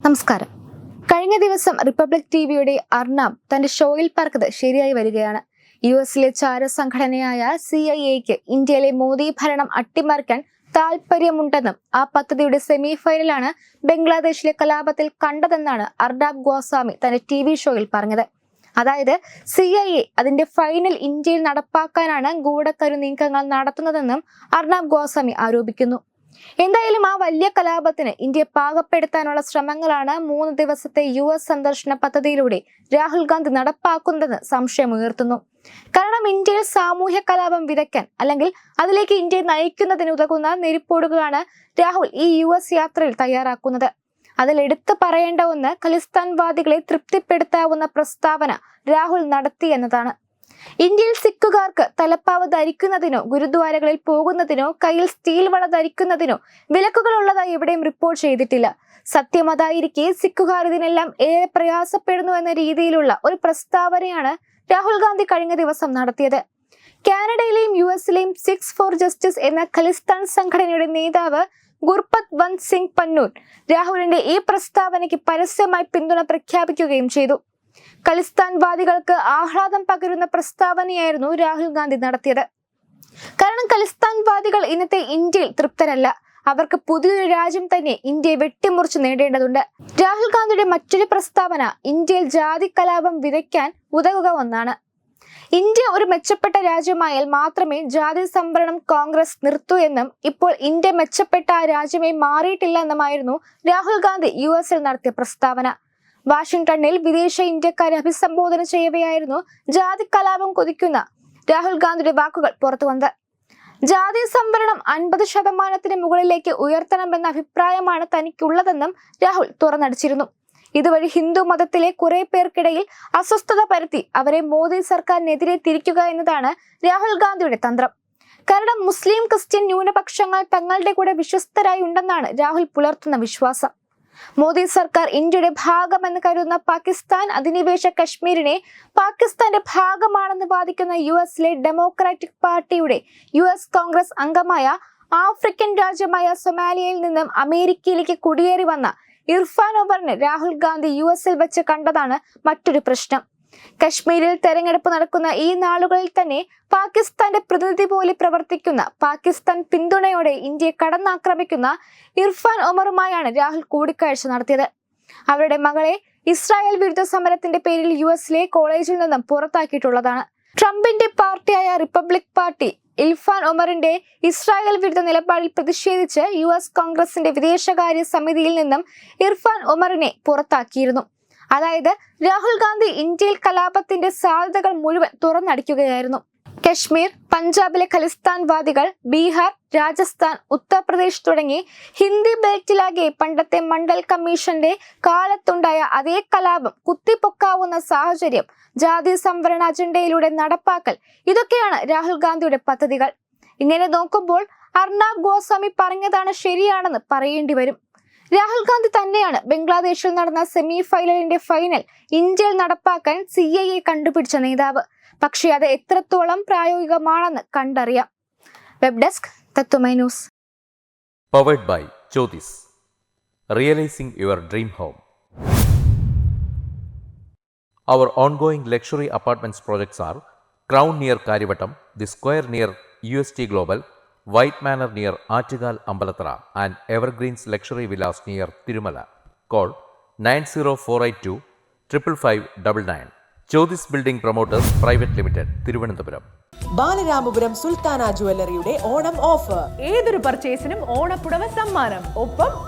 നമസ്കാരം. കഴിഞ്ഞ ദിവസം റിപ്പബ്ലിക് ടി വിയുടെ അർണാബ് തന്റെ ഷോയിൽ പറക്കത് ശരിയായി വരികയാണ്. യു എസിലെ ചാര സംഘടനയായ സി ഐ എക്ക് ഇന്ത്യയിലെ മോദി ഭരണം അട്ടിമറിക്കാൻ താല്പര്യമുണ്ടെന്നും ആ പദ്ധതിയുടെ സെമി ഫൈനലാണ് ബംഗ്ലാദേശിലെ കലാപത്തിൽ കണ്ടതെന്നാണ് അർണാബ് ഗോസ്വാമി തന്റെ ടി വി ഷോയിൽ പറഞ്ഞത്. അതായത് സി ഐ എ അതിന്റെ ഫൈനൽ ഇന്ത്യയിൽ നടപ്പാക്കാനാണ് ഗൂഢക്കരു നീക്കങ്ങൾ നടത്തുന്നതെന്നും അർണാബ് ഗോസ്വാമി ആരോപിക്കുന്നു. എന്തായാലും ആ വലിയ കലാപത്തിന് ഇന്ത്യയെ പാകപ്പെടുത്താനുള്ള ശ്രമങ്ങളാണ് മൂന്ന് ദിവസത്തെ യു എസ് സന്ദർശന പദ്ധതിയിലൂടെ രാഹുൽ ഗാന്ധി നടപ്പാക്കുന്നതെന്ന് സംശയമുയർത്തുന്നു കാരണം ഇന്ത്യയിൽ സാമൂഹ്യ കലാപം വിതയ്ക്കാൻ അല്ലെങ്കിൽ അതിലേക്ക് ഇന്ത്യയെ നയിക്കുന്നതിന് ഉതകുന്ന നെരിപ്പോടുകളാണ് രാഹുൽ ഈ യു എസ് യാത്രയിൽ തയ്യാറാക്കുന്നത്. അതിൽ എടുത്തു പറയേണ്ട ഒന്ന് ഖലിസ്ഥാൻവാദികളെ തൃപ്തിപ്പെടുത്താവുന്ന പ്രസ്താവന രാഹുൽ നടത്തി എന്നതാണ്. ഇന്ത്യയിൽ സിഖുകാർക്ക് തലപ്പാവ് ധരിക്കുന്നതിനോ ഗുരുദ്വാരകളിൽ പോകുന്നതിനോ കയ്യിൽ സ്റ്റീൽ വള ധരിക്കുന്നതിനോ വിലക്കുകൾ ഉള്ളതായി എവിടെയും റിപ്പോർട്ട് ചെയ്തിട്ടില്ല. സത്യം അതായിരിക്കെ സിഖുകാർ ഇതിനെല്ലാം ഏറെ പ്രയാസപ്പെടുന്നു എന്ന രീതിയിലുള്ള ഒരു പ്രസ്താവനയാണ് രാഹുൽ ഗാന്ധി കഴിഞ്ഞ ദിവസം നടത്തിയത്. കാനഡയിലെയും യു എസിലെയും സിക്സ് ഫോർ ജസ്റ്റിസ് എന്ന ഖലിസ്ഥാൻ സംഘടനയുടെ നേതാവ് ഗുർപത് വന്ത് സിംഗ് പന്നൂർ രാഹുലിന്റെ ഈ പ്രസ്താവനയ്ക്ക് പരസ്യമായി പിന്തുണ പ്രഖ്യാപിക്കുകയും ചെയ്തു. ഖലിസ്ഥാൻവാദികൾക്ക് ആഹ്ലാദം പകരുന്ന പ്രസ്താവനയായിരുന്നു രാഹുൽ ഗാന്ധി നടത്തിയത്. കാരണം ഖലിസ്ഥാൻവാദികൾ ഇന്നത്തെ ഇന്ത്യയിൽ തൃപ്തരല്ല. അവർക്ക് പുതിയൊരു രാജ്യം തന്നെ ഇന്ത്യയെ വെട്ടിമുറിച്ച് നേടേണ്ടതുണ്ട്. രാഹുൽ ഗാന്ധിയുടെ മറ്റൊരു പ്രസ്താവന ഇന്ത്യയിൽ ജാതി കലാപം വിതയ്ക്കാൻ ഉതകുക ഒന്നാണ്. ഇന്ത്യ ഒരു മെച്ചപ്പെട്ട രാജ്യമായാൽ മാത്രമേ ജാതി സംവരണം കോൺഗ്രസ് നിർത്തൂ എന്നും ഇപ്പോൾ ഇന്ത്യ മെച്ചപ്പെട്ട ആ രാജ്യമേ മാറിയിട്ടില്ല എന്നുമായിരുന്നു രാഹുൽ ഗാന്ധി യു എസിൽ നടത്തിയ പ്രസ്താവന. വാഷിംഗ്ടണിൽ വിദേശ ഇന്ത്യക്കാരെ അഭിസംബോധന ചെയ്യവെയായിരുന്നു ജാതി കലാപം കൊതിക്കുന്ന രാഹുൽ ഗാന്ധിയുടെ വാക്കുകൾ പുറത്തുവന്നത് ജാതി സംവരണം അൻപത് ശതമാനത്തിന് മുകളിലേക്ക് ഉയർത്തണമെന്ന അഭിപ്രായമാണ് തനിക്കുള്ളതെന്നും രാഹുൽ തുറന്നടിച്ചിരുന്നു. ഇതുവഴി ഹിന്ദു മതത്തിലെ കുറെ പേർക്കിടയിൽ അസ്വസ്ഥത പരത്തി അവരെ മോദി സർക്കാരിനെതിരെ തിരിക്കുക എന്നതാണ് രാഹുൽ ഗാന്ധിയുടെ തന്ത്രം. കാരണം മുസ്ലിം ക്രിസ്ത്യൻ ന്യൂനപക്ഷങ്ങൾ തങ്ങളുടെ കൂടെ വിശ്വസ്തരായി ഉണ്ടെന്നാണ് രാഹുൽ പുലർത്തുന്ന വിശ്വാസം. മോദി സർക്കാർ ഇന്ത്യയുടെ ഭാഗമെന്ന് കരുതുന്ന പാകിസ്ഥാൻ അധിനിവേശ കശ്മീരിനെ പാകിസ്ഥാന്റെ ഭാഗമാണെന്ന് വാദിക്കുന്ന യു എസിലെ ഡെമോക്രാറ്റിക് പാർട്ടിയുടെ യു എസ് കോൺഗ്രസ് അംഗമായ ആഫ്രിക്കൻ രാജ്യമായ സൊമാലിയയിൽ നിന്നും അമേരിക്കയിലേക്ക് കുടിയേറി വന്ന ഇർഫാൻ ഒമറിനെ രാഹുൽ ഗാന്ധി യു എസിൽ വെച്ച് കണ്ടതാണ് മറ്റൊരു പ്രശ്നം. കശ്മീരിൽ തെരഞ്ഞെടുപ്പ് നടക്കുന്ന ഈ നാളുകളിൽ തന്നെ പാകിസ്ഥാന്റെ പ്രതിനിധി പോലെ പ്രവർത്തിക്കുന്ന പാകിസ്ഥാൻ പിന്തുണയോടെ ഇന്ത്യയെ കടന്നാക്രമിക്കുന്ന ഇർഫാൻ ഒമറുമായാണ് രാഹുൽ കൂടിക്കാഴ്ച നടത്തിയത്. അവരുടെ മകളെ ഇസ്രായേൽ വിരുദ്ധ സമരത്തിന്റെ പേരിൽ യു എസിലെ കോളേജിൽ നിന്നും പുറത്താക്കിയിട്ടുള്ളതാണ്. ട്രംപിന്റെ പാർട്ടിയായ റിപ്പബ്ലിക് പാർട്ടി ഇൽഫാൻ ഒമറിന്റെ ഇസ്രായേൽ വിരുദ്ധ നിലപാടിൽ പ്രതിഷേധിച്ച് യു എസ് കോൺഗ്രസിന്റെ വിദേശകാര്യ സമിതിയിൽ നിന്നും ഇർഫാൻ ഒമറിനെ പുറത്താക്കിയിരുന്നു. അതായത് രാഹുൽ ഗാന്ധി ഇന്ത്യയിൽ കലാപത്തിന്റെ സാധ്യതകൾ മുഴുവൻ തുറന്നടിക്കുകയായിരുന്നു. കശ്മീർ പഞ്ചാബിലെ ഖലിസ്ഥാൻവാദികൾ ബീഹാർ രാജസ്ഥാൻ ഉത്തർപ്രദേശ് തുടങ്ങി ഹിന്ദി ബെൽറ്റിലാകെ പണ്ടത്തെ മണ്ഡൽ കമ്മീഷന്റെ കാലത്തുണ്ടായ അതേ കലാപം കുത്തിപ്പൊക്കാവുന്ന സാഹചര്യം ജാതി സംവരണ അജണ്ടയിലൂടെ നടപ്പാക്കൽ ഇതൊക്കെയാണ് രാഹുൽ ഗാന്ധിയുടെ പദ്ധതികൾ. ഇങ്ങനെ നോക്കുമ്പോൾ അർണാബ് ഗോസ്വാമി പറഞ്ഞതാണ് ശരിയാണെന്ന് പറയേണ്ടി വരും. രാഹുൽ ഗാന്ധി തന്നെയാണ് ബംഗ്ലാദേശിൽ നടന്ന സെമി ഫൈനലിന്റെ ഫൈനൽ ഇന്ത്യയിൽ നടപ്പാക്കാൻ സി ഐ എ കണ്ടുപിടിച്ച നേതാവ്. പക്ഷേ അത് എത്രത്തോളം പ്രായോഗികമാണെന്ന് കണ്ടറിയാം. Web desk news. Powered by Jyothis realising your dream home our ongoing luxury apartments projects are Crown near Karyavattom the Square near U S T Global White Manor near Attukal Ambalathara and Evergreens luxury villas near Thirumala. Call nine zero four eight two triple five double nine. Jyothis building promoters private limited Thiruvananthapuram. Balaramapuram Sulthana ജുവല്ലറിയുടെ Onam offer. ഏതൊരു പർച്ചേസിനും ഓണപ്പുടവ സമ്മാനം. ഒപ്പം